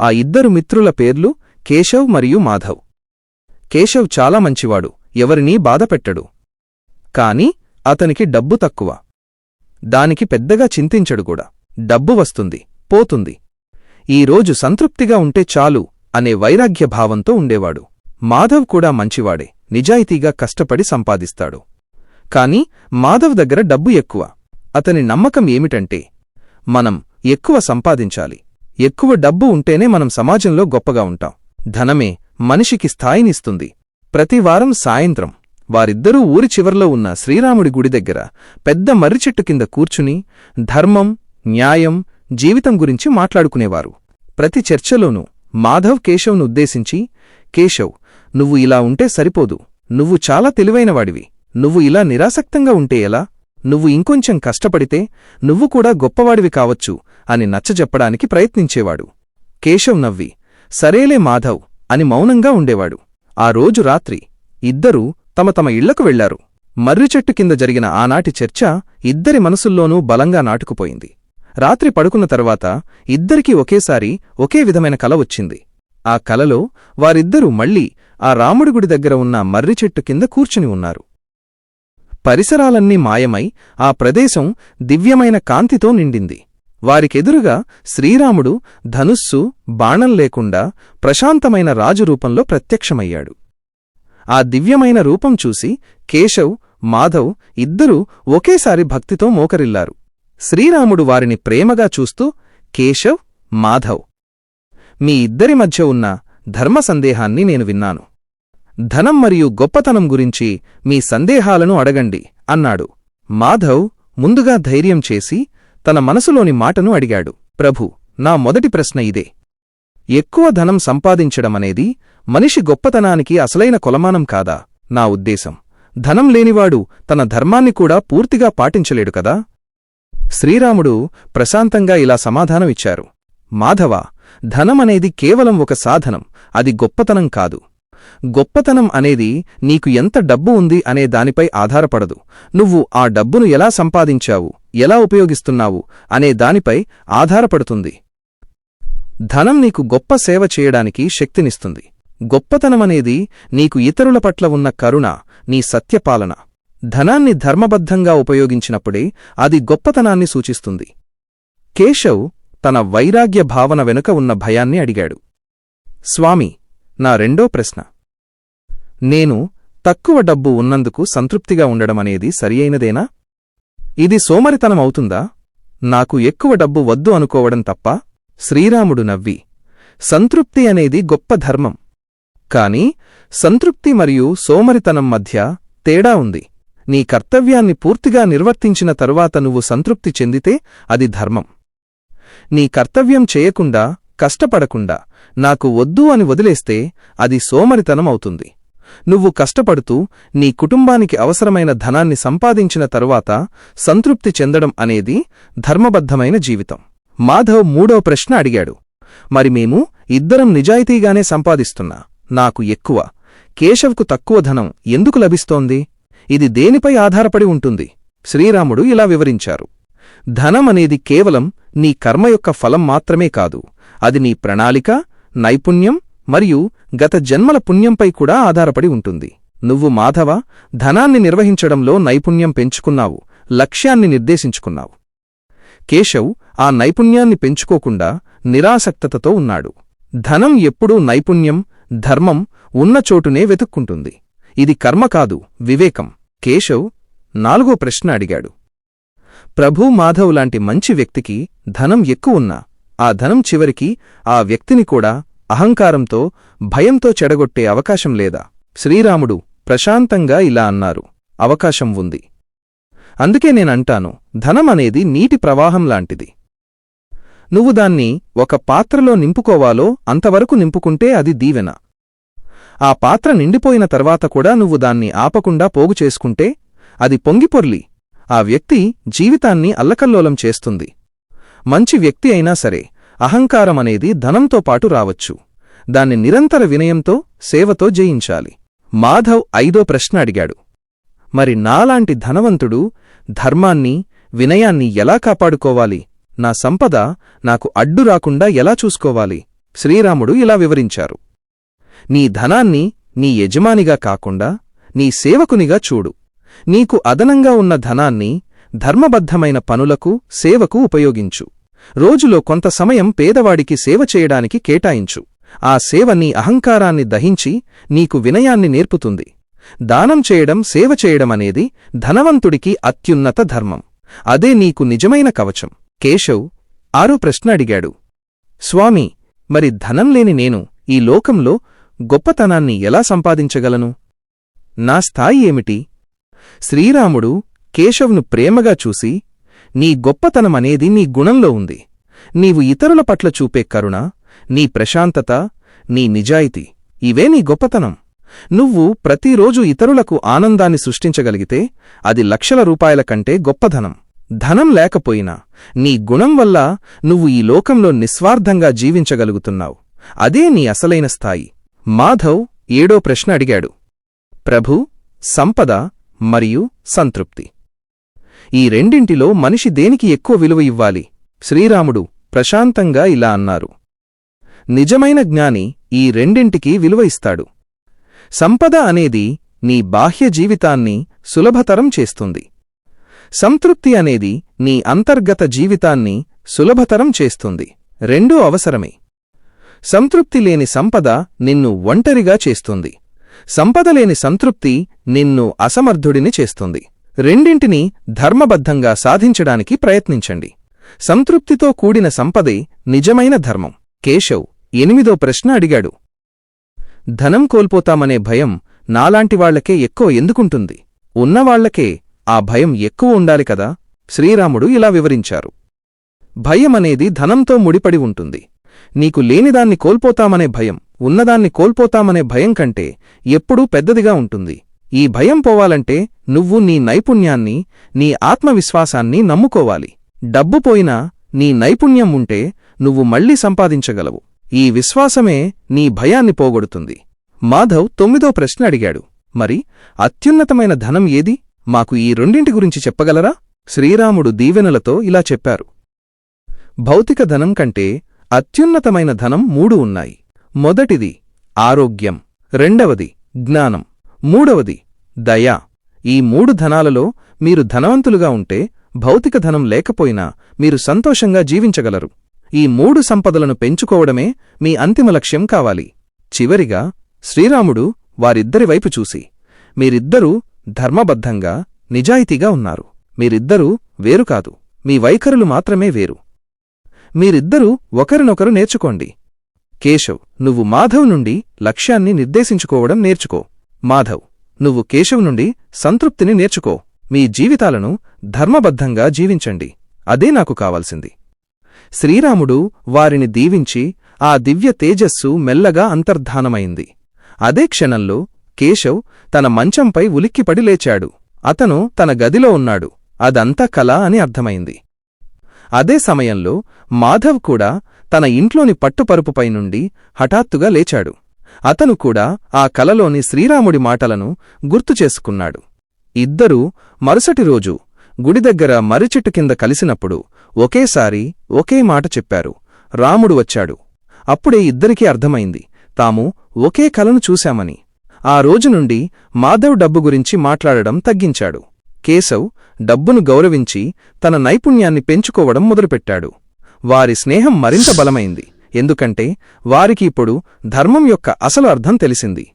ఆ ఇద్దరు మిత్రుల పేర్లు కేశవ్ మరియు మాధవ్. కేశవ్ చాలా మంచివాడు ఎవరినీ బాధపెట్టడు. కాని అతనికి డబ్బు తక్కువ. దానికి పెద్దగా చింతించడు కూడా. డబ్బు వస్తుంది పోతుంది. ఈరోజు సంతృప్తిగా ఉంటే చాలు అనే వైరాగ్య భావంతో ఉండేవాడు. మాధవ్ కూడా మంచివాడే నిజాయితీగా కష్టపడి సంపాదిస్తాడు. కాని మాధవ్ దగ్గర డబ్బు ఎక్కువ. అతని నమ్మకం ఏమిటంటే మనం ఎక్కువ సంపాదించాలి. ఎక్కువ డబ్బు ఉంటేనే మనం సమాజంలో గొప్పగా ఉంటాం. ధనమే మనిషికి స్థాయినిస్తుంది. ప్రతివారం సాయంత్రం వారిద్దరూ ఊరి చివర్లో ఉన్న శ్రీరాముడి గుడి దగ్గర పెద్ద మర్రిచెట్టు కింద కూర్చుని ధర్మం న్యాయం జీవితం గురించి మాట్లాడుకునేవారు. ప్రతి చర్చలోనూ మాధవ్ కేశవ్ను ఉద్దేశించి కేశవ్ నువ్వు ఇలా ఉంటే సరిపోదు. నువ్వు చాలా తెలివైనవాడివి. నువ్వు ఇలా నిరాసక్తంగా ఉంటే ఎలా? నువ్వు ఇంకొంచెం కష్టపడితే నువ్వు కూడా గొప్పవాడివి కావచ్చు. అని నచ్చజెప్పడానికి ప్రయత్నించేవాడు. కేశవ్ నవ్వి సరేలే మాధవ్ అని మౌనంగా ఉండేవాడు. ఆ రోజు రాత్రి ఇద్దరూ తమ తమ ఇళ్ళకు వెళ్ళారు. మర్రిచెట్టు కింద జరిగిన ఆనాటి చర్చ ఇద్దరి మనసుల్లోనూ బలంగా నాటుకుపోయింది. రాత్రి పడుకున్న తర్వాత ఇద్దరికీ ఒకేసారి ఒకే విధమైన కల వచ్చింది. ఆ కలలో వారిద్దరూ మళ్ళీ ఆ రాముడి గుడి దగ్గర ఉన్న మర్రిచెట్టు కింద కూర్చుని ఉన్నారు. పరిసరాలన్నీ మాయమై ఆ ప్రదేశం దివ్యమైన కాంతితో నిండింది. వారికెదురుగా శ్రీరాముడు ధనుస్సు బాణం లేకుండా ప్రశాంతమైన రాజు రూపంలో ప్రత్యక్షమయ్యాడు. ఆ దివ్యమైన రూపం చూసి కేశవ్ మాధవ్ ఇద్దరూ ఒకేసారి భక్తితో మోకరిల్లారు. శ్రీరాముడు వారిని ప్రేమగా చూస్తూ కేశవ్ మాధవ్ మీ ఇద్దరి మధ్య ఉన్న ధర్మ సందేహాన్ని నేను విన్నాను. ధనం మరియు గొప్పతనం గురించి మీ సందేహాలను అడగండి అన్నాడు. మాధవ్ ముందుగా ధైర్యం చేసి తన మనసులోని మాటను అడిగాడు ప్రభు నా మొదటి ప్రశ్న ఇదే. ఎక్కువ ధనం సంపాదించడమనేది మనిషి గొప్పతనానికి అసలైన కొలమానం కాదా? నా ఉద్దేశం ధనం లేనివాడు తన ధర్మాన్ని కూడా పూర్తిగా పాటించలేడు కదా? శ్రీరాముడు ప్రశాంతంగా ఇలా సమాధానమిచ్చారు మాధవ ధనమనేది కేవలం ఒక సాధనం అది గొప్పతనం కాదు. గొప్పతనం అనేది నీకు ఎంత డబ్బు ఉంది అనే దానిపై ఆధారపడదు. నువ్వు ఆ డబ్బును ఎలా సంపాదించావు ఎలా ఉపయోగిస్తున్నావు అనే దానిపై ఆధారపడుతుంది. ధనం నీకు గొప్ప సేవ చేయడానికి శక్తినిస్తుంది. గొప్పతనమనేది నీకు ఇతరుల పట్ల ఉన్న కరుణ నీ సత్యపాలన. ధనాన్ని ధర్మబద్ధంగా ఉపయోగించినప్పుడే అది గొప్పతనాన్ని సూచిస్తుంది. కేశవ్ తన వైరాగ్య భావన వెనుక ఉన్న భయాన్ని అడిగాడు. స్వామి నా రెండో ప్రశ్న. నేను తక్కువ డబ్బు ఉన్నందుకు సంతృప్తిగా ఉండడమనేది సరియైనదేనా? ఇది సోమరితనమవుతుందా? నాకు ఎక్కువ డబ్బు వద్దు అనుకోవడం తప్ప శ్రీరాముడు నవ్వి సంతృప్తి అనేది గొప్ప ధర్మం. కాని సంతృప్తి మరియు సోమరితనం మధ్య తేడా ఉంది. నీ కర్తవ్యాన్ని పూర్తిగా నిర్వర్తించిన తరువాత నువ్వు సంతృప్తి చెందితే అది ధర్మం. నీ కర్తవ్యం చేయకుండా కష్టపడకుండా నాకు వద్దు అని వదిలేస్తే అది సోమరితనం అవుతుంది నువ్వు కష్టపడుతూ నీ కుటుంబానికి అవసరమైన ధనాన్ని సంపాదించిన తరువాత సంతృప్తి చెందడం అనేది ధర్మబద్ధమైన జీవితం. మాధవ్ మూడవ ప్రశ్న అడిగాడు. మరి మేము ఇద్దరం నిజాయితీగానే సంపాదిస్తున్నా నాకు ఎక్కువ. కేశవ్కు తక్కువ ధనం ఎందుకు లభిస్తోంది? ఇది దేనిపై ఆధారపడి ఉంటుంది? శ్రీరాముడు ఇలా వివరించారు. ధనమనేది కేవలం నీ కర్మ యొక్క ఫలం మాత్రమే కాదు అది నీ ప్రణాళిక నైపుణ్యం మరియు గత జన్మల పుణ్యంపై కూడా ఆధారపడి ఉంటుంది. నువ్వు మాధవ ధనాన్ని నిర్వహించడంలో నైపుణ్యం పెంచుకున్నావు లక్ష్యాన్ని నిర్దేశించుకున్నావు. కేశవ్ ఆ నైపుణ్యాన్ని పెంచుకోకుండా నిరాసక్తతతో ఉన్నాడు. ధనం ఎప్పుడూ నైపుణ్యం ధర్మం ఉన్న చోటునే వెతుక్కుంటుంది. ఇది కర్మ కాదు వివేకం. కేశవ్ నాలుగో ప్రశ్న అడిగాడు. ప్రభూ మాధవ్ లాంటి మంచి వ్యక్తికి ధనం ఎక్కువున్నా ఆ ధనం చివరికి ఆ వ్యక్తిని కూడా అహంకారంతో భయంతో చెడగొట్టే అవకాశం లేదా? శ్రీరాముడు ప్రశాంతంగా ఇలా అన్నారు. అవకాశం ఉంది. అందుకే నేనంటాను ధనం అనేది నీటి ప్రవాహం లాంటిది. నువ్వు దాన్ని ఒక పాత్రలో నింపుకోవాలో అంతవరకు నింపుకుంటే అది దీవెన. ఆ పాత్ర నిండిపోయిన తర్వాత కూడా నువ్వు దాన్ని ఆపకుండా పోగు చేసుకుంటే అది పొంగిపొర్లి ఆ వ్యక్తి జీవితాన్ని అల్లకల్లోలం చేస్తుంది. మంచి వ్యక్తి అయినా సరే అహంకారమనేది ధనంతో పాటు రావచ్చు. దాన్ని నిరంతర వినయంతో సేవతో జయించాలి. మాధవ్ ఐదో ప్రశ్న అడిగాడు. మరి నాలాంటి ధనవంతుడు ధర్మాన్ని వినయాన్ని ఎలా కాపాడుకోవాలి? నా సంపద నాకు అడ్డు రాకుండా ఎలా చూసుకోవాలి? శ్రీరాముడు ఇలా వివరించారు. నీ ధనాన్ని నీ యజమానిగా కాకుండా నీ సేవకునిగా చూడు. నీకు అదనంగా ఉన్న ధనాన్ని ధర్మబద్ధమైన పనులకు సేవకు ఉపయోగించు. రోజులో కొంత సమయం పేదవాడికి సేవ చేయడానికి కేటాయించు. ఆ సేవ నీ అహంకారాన్ని దహించి నీకు వినయాన్ని నేర్పుతుంది. దానం చేయడం సేవ చేయడమనేది ధనవంతుడికి అత్యున్నత ధర్మం. అదే నీకు నిజమైన కవచం. కేశవ్ ఆరో ప్రశ్న అడిగాడు. స్వామి మరి ధనం లేని నేను ఈ లోకంలో గొప్పతనాన్ని ఎలా సంపాదించగలను? నా స్థాయి ఏమిటి? శ్రీరాముడు కేశవ్ను ప్రేమగా చూసి నీ గొప్పతనమనేది నీ గుణంలో ఉంది. నీవు ఇతరుల పట్ల చూపే కరుణ నీ ప్రశాంతత నీ నిజాయితీ ఇవే నీ గొప్పతనం. నువ్వు ప్రతిరోజు ఇతరులకు ఆనందాన్ని సృష్టించగలిగితే అది లక్షల రూపాయల కంటే గొప్పధనం ధనం లేకపోయినా నీ గుణం వల్ల నువ్వు ఈ లోకంలో నిస్వార్థంగా జీవించగలుగుతున్నావు. అదే నీ అసలైన స్థాయి. మాధవ్ ఏడో ప్రశ్న అడిగాడు. ప్రభూ సంపద మరియు సంతృప్తి. ఈ రెండింటిలో మనిషి దేనికి ఎక్కువ విలువ ఇవ్వాలి? శ్రీరాముడు ప్రశాంతంగా ఇలా అన్నారు. నిజమైన జ్ఞాని ఈ రెండింటికీ విలువ ఇస్తాడు. సంపద అనేది నీ బాహ్య జీవితాన్ని సులభతరం చేస్తుంది. సంతృప్తి అనేది నీ అంతర్గత జీవితాన్ని సులభతరం చేస్తుంది. రెండూ అవసరమే. సంతృప్తి లేని సంపద నిన్ను ఒంటరిగా చేస్తుంది. సంపద లేని సంతృప్తి నిన్ను అసమర్థుడిని చేస్తుంది. రెండింటినీ ధర్మబద్ధంగా సాధించడానికి ప్రయత్నించండి. సంతృప్తితో కూడిన సంపదే నిజమైన ధర్మం. కేశవ్ ఎనిమిదో ప్రశ్న అడిగాడు. ధనం కోల్పోతామనే భయం నాలాంటివాళ్ళకే ఎక్కువ ఎందుకుంటుంది? ఉన్నవాళ్ళకే ఆ భయం ఎక్కువ ఉండాలి కదా? శ్రీరాముడు ఇలా వివరించారు. భయమనేది ధనంతో ముడిపడి ఉంటుంది. నీకు లేనిదాన్ని కోల్పోతామనే భయం ఉన్నదాన్ని కోల్పోతామనే భయం కంటే ఎప్పుడూ పెద్దదిగా ఉంటుంది. ఈ భయం పోవాలంటే నువ్వు నీ నైపుణ్యాన్ని నీ ఆత్మవిశ్వాసాన్ని నమ్ముకోవాలి. డబ్బు పోయినా నీ నైపుణ్యం ఉంటే నువ్వు మళ్ళీ సంపాదించగలవు. ఈ విశ్వాసమే నీ భయాన్ని పోగొడుతుంది. మాధవ్ తొమ్మిదో ప్రశ్న అడిగాడు. మరి అత్యున్నతమైన ధనం ఏది? మాకు ఈ రెండింటి గురించి చెప్పగలరా? శ్రీరాముడు దీవెనలతో ఇలా చెప్పారు. భౌతిక ధనం కంటే అత్యున్నతమైన ధనం మూడు ఉన్నాయి. మొదటిది ఆరోగ్యం. రెండవది జ్ఞానం. మూడవది దయా. ఈ మూడు ధనాలలో మీరు ధనవంతులుగా ఉంటే భౌతిక ధనం లేకపోయినా మీరు సంతోషంగా జీవించగలరు. ఈ మూడు సంపదలను పెంచుకోవడమే మీ అంతిమ లక్ష్యం కావాలి. చివరిగా శ్రీరాముడు వారిద్దరి వైపు చూసి మీరిద్దరూ ధర్మబద్ధంగా నిజాయితీగా ఉన్నారు. మీరిద్దరూ వేరు కాదు. మీ వైఖరులు మాత్రమే వేరు. మీరిద్దరూ ఒకరినొకరు నేర్చుకోండి. కేశవ్ నువ్వు మాధవ్ నుండి లక్ష్యాన్ని నిర్దేశించుకోవడం నేర్చుకో. మాధవ్ నువ్వు కేశవ్ నుండి సంతృప్తిని నేర్చుకో. మీ జీవితాలను ధర్మబద్ధంగా జీవించండి. అదే నాకు కావాల్సింది. శ్రీరాముడు వారిని దీవించి ఆ దివ్య తేజస్సు మెల్లగా అంతర్ధానమైంది. అదే క్షణంలో కేశవ్ తన మంచంపై ఉలిక్కిపడి లేచాడు. అతను తన గదిలో ఉన్నాడు. అదంతా కల అని అర్థమైంది. అదే సమయంలో మాధవ్ కూడా తన ఇంట్లోని పట్టుపరుపుపై నుండి హఠాత్తుగా లేచాడు. అతను కూడా ఆ కలలోని శ్రీరాముడి మాటలను గుర్తు చేసుకున్నాడు. ఇద్దరూ మరుసటి రోజు గుడి దగ్గర మర్రిచెట్టు కింద కలిసినప్పుడు ఒకేసారి ఒకే మాట చెప్పారు. రాముడు వచ్చాడు. అప్పుడే ఇద్దరికీ అర్థమైంది. తాము ఒకే కలను చూశామని. ఆ రోజు నుండి మాధవ్ డబ్బు గురించి మాట్లాడడం తగ్గించాడు. కేశవ్ డబ్బును గౌరవించి తన నైపుణ్యాన్ని పెంచుకోవడం మొదలుపెట్టాడు. వారి స్నేహం మరింత బలమైంది. ఎందుకంటే వారికి ఇప్పుడు ధర్మం యొక్క అసలు అర్థం తెలిసింది.